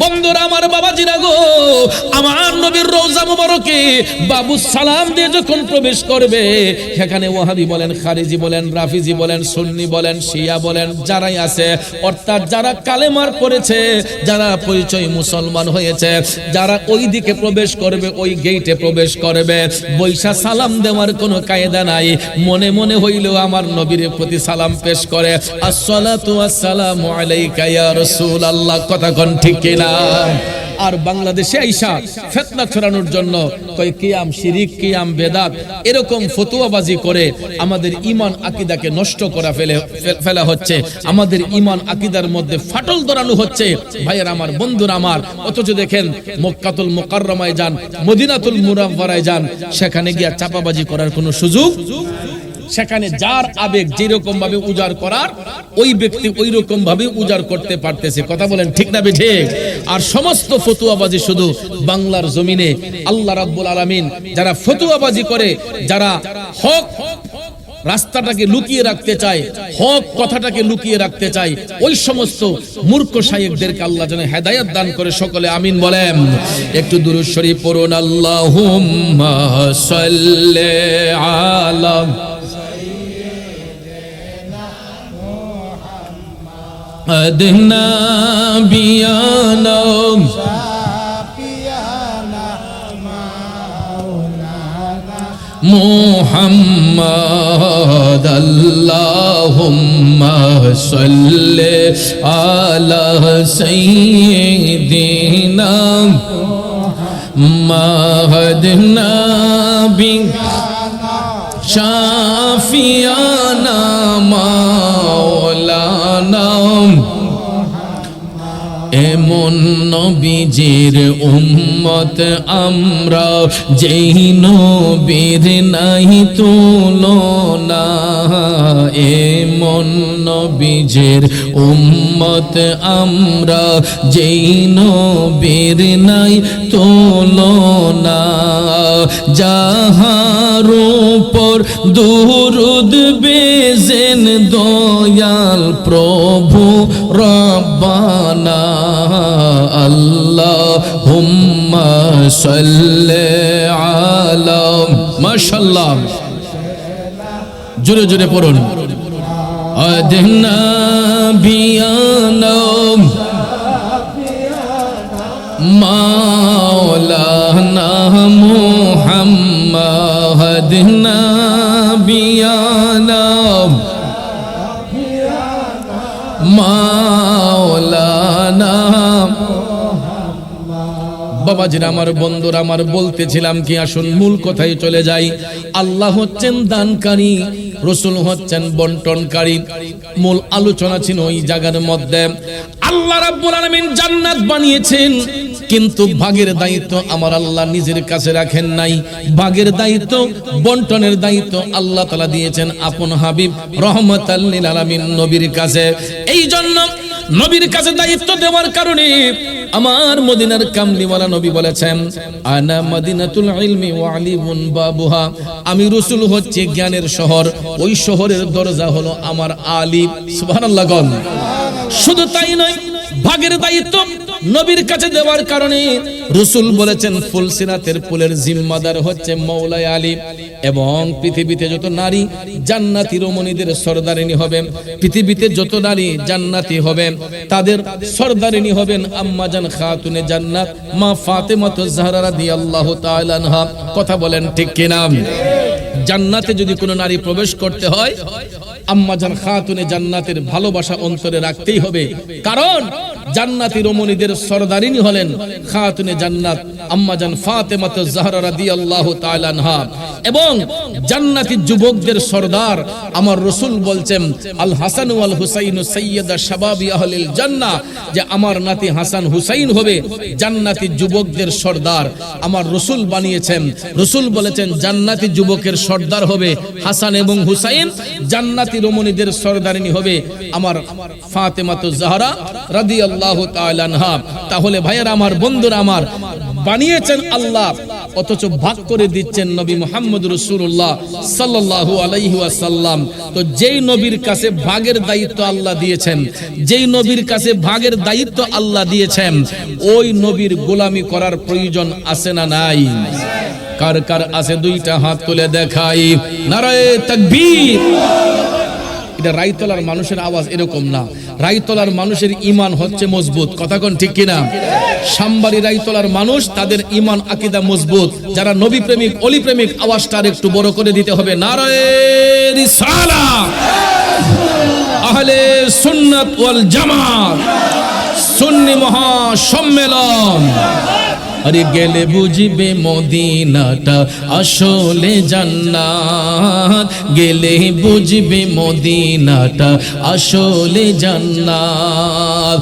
বন্ধুরা আমার বাবাজিরা গো, আমার নবীর রোজা মুবারকে বাবু সালাম দিয়ে যখন প্রবেশ করবে, সেখানে ওয়াহাবি বলেন, খারিজি বলেন, রাফিজি বলেন, সুন্নি বলেন, শিয়া বলেন, যারাই আছে, অর্থাৎ যারা কালেমার পড়েছে যারা পরিচয় মুসলমান হয়েছে, যারা ওই দিকে প্রবেশ করবে, ওই গেইটে প্রবেশ করবে, বৈশা সালাম দেওয়ার কোনো কায়দা নাই। মনে মনে হইলেও আমার নবীর প্রতি সালাম পেশ করে, আসসালাতু আসসালামু আলাইকা ইয়া রাসূলুল্লাহ। কথা কোন ঠিক কিনা? আর বাংলাদেশে আইসা ফেতনা ছড়ানোর জন্য কয় কিয়াম শিরিক, কিয়াম বেদাত, এরকম ফতুয়াবাজি করে আমাদের ইমান আকিদাকে নষ্ট করা ফেলে, ফেলা হচ্ছে। আমাদের ইমান আকিদার মধ্যে ফাটল ধরানো হচ্ছে। ভাইয়ের আমার, বন্ধুর আমার, অথচ দেখেন মক্কাতুল মোকাররমায় যান, মদিনাতুল মুরাফারায় যান, সেখানে গিয়া চাপাবাজি করার কোনো সুযোগ সেখানে যার আবেগ যেরকম ভাবে উজাড় করার, ওই ব্যক্তি ওই রকম ভাবে উজাড় করতে পারতেছে। কথা বলেন ঠিক না ঠিক আর সমস্ত ফতুয়াবাজি শুধু বাংলার জমিনে। আল্লাহ রাব্বুল আলামিন যারা ফতুয়াবাজি করে, যারা হক রাস্তাটাকে লুকিয়ে রাখতে চায়, হক কথাটাকে লুকিয়ে রাখতে চায়, ওই সমস্ত মূর্খ শায়েকদেরকে আল্লাহ যেন হেদায়াত দান করে সকলে, আমিন বলেন। একটু দুরুদ শরীফ পড়ুন সাল্লি আলা أدنى بيانا. محمد اللهم صل على سيدنا مهدنا بك شافيانا Não এমন নবীজির উম্মত আমরা, যেই নবীর নাই তুলনা। এমন নবীজির উম্মত আমরা, যেই নবীর নাই তুলনা। যাহার উপর দুরুদ বেজেন দয়াল প্রভু রব্বানা আল্লাহ হুম্মা সাল্লি আলা মাশাআল্লাহ জোরে জোরে পড়ুন। আদনা বিয়ানম মাওলানা মুহাম্মদ মাওলানা। বাবাজির আমার বন্ধুরা আমার বলতেছিলাম কি আসুন মূল কথায় চলে যাই। আল্লাহ হচ্ছেন দানকারী রসুল হচ্ছেন বন্টনকারী। মূল আলোচনা ছিল ওই জায়গার মধ্যে। আল্লাহ রাব্বুল আলামিন জান্নাত বানিয়েছেন। কিন্তু ভাগের দায়িত্ব আমার আল্লাহ নিজের কাছে রাখেন নাই। ভাগের দায়িত্ব, বন্টনের দায়িত্ব আল্লাহ তালা দিয়েছেন আপন হাবিব রহমতাল্লিল আলামিন নবীর কাছে। এই জন্য নবীর কাছে দায়িত্ব দেওয়ার কারণে আমার মদিনার কামলিওয়ালা নবী বলেছেন, আনা মদিনাতুল ইলমি ওয়া আলিমুন বাবুহা। আমি রাসূল হচ্ছে জ্ঞানের শহর, ওই শহরের দরজা হলো আমার আলিম। সুবহানাল্লাহ গণ। শুধু তাই নয়, ভাগের দায়িত্ব নবীর কাছে দেওয়ার কারণে রসুল বলেছেন ফুলসিরাতের ফুলের জিম্মাদার হচ্ছে মৌলায় আলী। এবং পৃথিবীতে যত নারী, জান্নাতি রমণীদের সর্দারিনী হবেন, পৃথিবীতে যত নারী জান্নাতি হবেন, তাদের সর্দারিনী হবেন আম্মাজান খাতুনে জান্নাত, মা ফাতেমাতু জাহরা রাদিয়াল্লাহু তাআলা আনহা। কথা বলেন ঠিক কিনা? জান্নাতে যদি কোনো নারী প্রবেশ করতে হয় আম্মাজান খাতুনে জান্নাতের ভালোবাসা অন্তরে রাখতেই হবে। কারণ জান্নাতি রমণীদের সরদারিনী হলেন খাতুনে জান্নাত আম্মাজান ফাতেমাত জাহরা রাদিয়াল্লাহু তাআলা আনহা। এবং জান্নাতি যুবকদের সর্দার আমার রসুল বলছেন, আল হাসান ওয়াল হুসাইন সাইয়্যিদা শাবাবি আহলিল জান্নাহ, যে আমার নাতি হাসান হুসাইন হবে জান্নাতি যুবকদের সর্দার। আমার রসুল বানিয়েছেন, রসুল বলেছেন জান্নাতি যুবকের সর্দার হবে হাসান এবং হুসাইন, জান্নাতি রমণীদের সর্দারিনী হবে আমার ফাতেমাতু জাহরা রাদিয়াল্লাহু তাআলা আনহা। তাহলে ভাইয়েরা আমার, বন্ধুরা আমার, বানিয়েছেন আল্লাহ, অথচ ভাগ করে দিচ্ছেন নবী মোহাম্মদ রসুল্লাহ সাল্লাল্লাহু আলাইহি ওয়াসাল্লাম। তো যেই নবীর কাছে ভাগের দায়িত্ব আল্লাহ দিয়েছেন, যেই নবীর কাছে ভাগের দায়িত্ব আল্লাহ দিয়েছেন, ওই নবীর গোলামি করার প্রয়োজন আছে না নাই? কার কার আছে দুইটা হাত তুলে দেখাই। নারায়ে তাকবীর। এটা রাইতলার মানুষের আওয়াজ এরকম না। রাইতলার মানুষের ইমান হচ্ছে মজবুত। কথা কোন ঠিক কিনা? সাম্বারি রাইতলার মানুষ, তাদের ইমান, আকিদা মজবুত। যারা নবী প্রেমিক অলি প্রেমিক আওয়াজটা আর একটু বড় করে দিতে হবে। নারায়ে রিসালা। আহলে সুন্নাত ওয়াল জামাত। সুন্নি মহা সম্মেলন আরে গেলে বুঝবে মদিনাটা আসলে জান্নাত। গেলে বুঝবে মদিনাটা আসলে জান্নাত।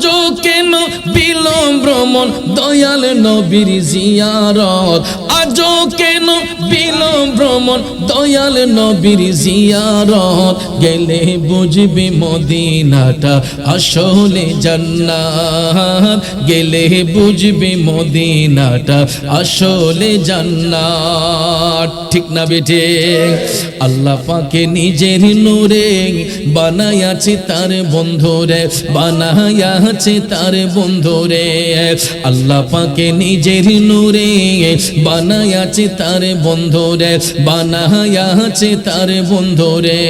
আজও কেন বিলম্ব ভ্রমণ? দয়াল নবীর জিয়ারত। আজও কেন বিলম্ব ভ্রমণ? দয়াল নবীর জিয়ারত। গেলে বুঝবে মদিনাটা আসলে জান্নাত। গেলে বুঝবে মদিনাটা আসলে জান্নাত। ঠিক না বেঠে? আল্লাহ পাকে নিজের নূরে বানায়াছে তার বন্ধুরে। বানায়াছে তার বন্ধুরে। আল্লাহ পাকে নিজের নূরে বানায়াছে তার বন্ধুরে, বানায়াছে তার বন্ধুরে।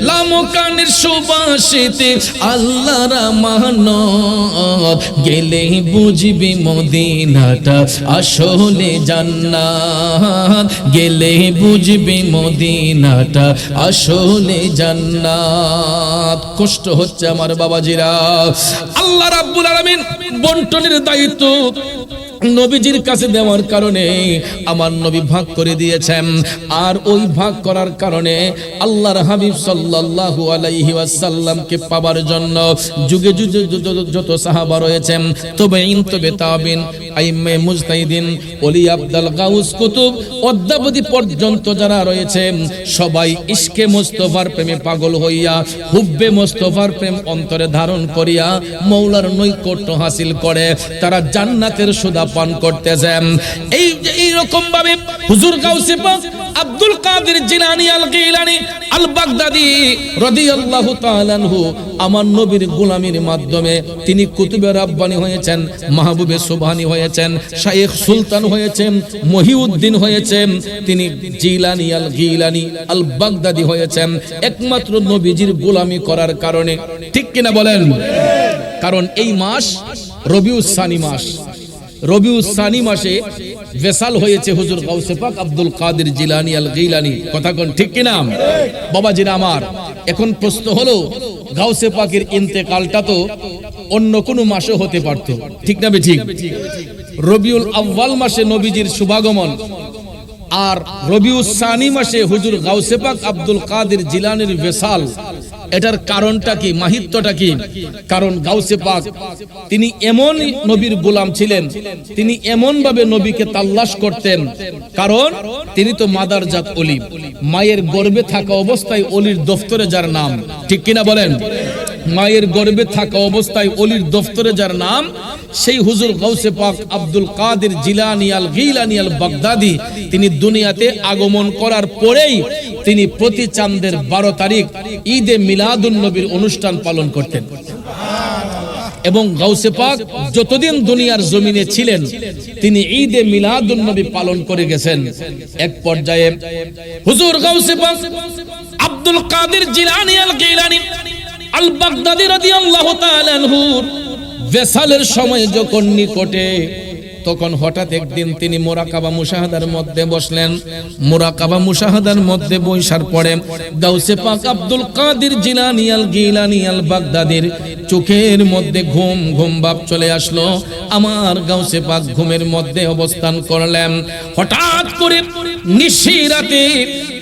লামকানের সুবাসিতে আল্লাহর মানত গেলে বুঝবি মদিনাটা আসলে জান্নাত। গেলে বুঝবি মদিনাটা আসলে জান্নাত। কষ্ট হচ্ছে আমার বাবাজিরা। আল্লাহ রাব্বুল আলামিন বন্টনের দায়িত্ব নবীজির কাছে দেওয়ার কারণে আমার নবী ভাগ করে দিয়েছেন। আর ওই ভাগ করার কারণে আল্লাহর হাবিব সাল্লাল্লাহু আলাইহি ওয়াসাল্লামকে পাওয়ার জন্য যুগে যুগে যত- সাহাবা রয়েছেন, তবে ইন তবে তাবিন আইমে মুজতাহিদিন ওলি আব্দুল গাউস কুতুব অদ্যাবধি পর্যন্ত যারা রয়েছে, সবাই ইশকে মোস্তফার প্রেমে পাগল হইয়া, হুব্বে মোস্তফার প্রেম অন্তরে ধারণ করিয়া মৌলার নৈকট্য হাসিল করে, তারা জান্নাতের সুদা পান করতেছেন এই যে এইরকম ভাবে হুজুর গাউসে পাক আব্দুল কাদের জিলানি আল গিলানি আল বাগদাদি রাদিয়াল্লাহু তাআলা আনহু আমার নবীর গোলামির মাধ্যমে তিনি কুতুবে রাব্বানি হয়েছেন, মাহবুবে সুবহানি হয়েছেন শাইখ সুলতান হয়েছেন, মহিউদ্দিন হয়েছেন, তিনি জিলানি আল গিলানি আল বাগদাদি হয়েছেন, একমাত্র নবীজির গোলামি করার কারণে। ঠিক কিনা বলেন? কারণ এই মাস রবিউস সানি মাস। রবিউস সানি মাসে ভেসাল হয়েছে হুজুর গাউসে পাক আব্দুল কাদের জিলানি আল গিলানি। কথা কোন ঠিক কিনা? বাবাজিরা আমার, এখন প্রশ্ন হলো, গাউসে পাকের ইন্তেকালটা তো অন্য কোনো মাসে হতে পারত। ঠিক না ঠিক রবিউল আউ্বাল মাসে নবীজির শুভাগমন আর রবিউস সানি মাসে হুজুর গাউসে পাক আব্দুল কাদের জিলানির ভেসাল এটার কারণটা কি? মাহিত্যটা কি? কারণ গাউসে পাক, তিনি এমন নবীর গোলাম ছিলেন, তিনি এমন ভাবে নবীকে তাল্লাশ করতেন। কারণ তিনি তো মাদার জাত অলি। মায়ের গর্বে থাকা অবস্থায় অলির দফতরে যার নাম, ঠিক কিনা বলেন? মায়ের গর্বে থাকা অবস্থায় অলির দফতরে যার নাম, সেই হুজুর গৌসে পাক আব্দুল কাদের জিলানিয়াল গিলানিয়াল বাগদাদি, তিনি দুনিয়াতে আগমন করার পরেই তিনি প্রতি চাঁদের বারো তারিখ ঈদে মিলাদুন নবীর অনুষ্ঠান পালন করতেন। এবং গাউসে পাক যতদিন দুনিয়ার জমিনে ছিলেন, তিনি ঈদে মিলাদুন নবী পালন করে গেছেন। এক পর্যায়ে হুজুর গাউসে পাক আব্দুল কাদের জিলানি আল গিলানি আল বাগদাদি রাদিয়াল্লাহু তাআলা আনহুর ভেসালের সময় যখন নিকটে তখন হঠাৎ একদিন তিনি মোরাকাবা মুশাহাদার মধ্যে বসলেন। মোরাকাবা মুশাহাদার মধ্যে বৈশার পরে গাউসে পাক আব্দুল কাদির জিলানি আল গিলানি আল বাগদাদির চোখের মধ্যে ঘুম ঘুম ভাব চলে আসলো। আমার গাউসে পাক ঘুমের মধ্যে অবস্থান করলেন। হঠাৎ করে নিশিরাতে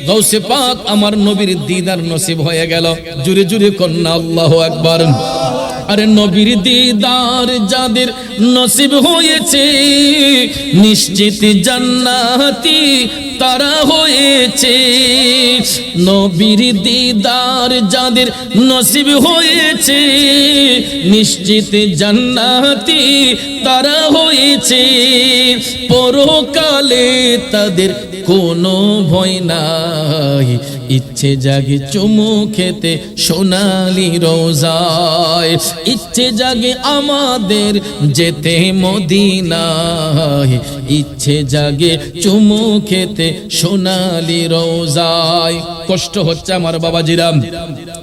গৌসে পাক আমার নবীর দিদার নসিব হয়ে গেল। জুরে জুরে কন্যা আল্লাহ একবার আরে নবীর দিদার যাদের নসিব হয়েছে, নিশ্চিত জান্নাতি তারা হয়েছে। নবীর দিদার যাদের নসিব হয়েছে, নিশ্চিত জান্নাতি তারা হয়েছে। পরকালে তাদের কোনো ভয় নাই। ইচ্ছে জাগে চুমু খেতে সোনালি রোজায়। ইচ্ছে জাগে আমাদের যেতে মদিনায়। ইচ্ছে জাগে চুমু খেতে সোনালি রোজায়। কষ্ট হচ্ছে আমার বাবা জিরাম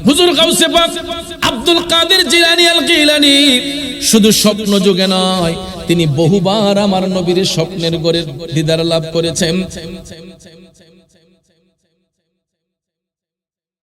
হুজুর গাউসে পাক আব্দুল কাদের জিলানি আল গিলানি। শুধু স্বপ্ন যোগে নয়, তিনি বহুবার আমার নবীর স্বপ্নের গড়ে দিদার লাভ করেছেন।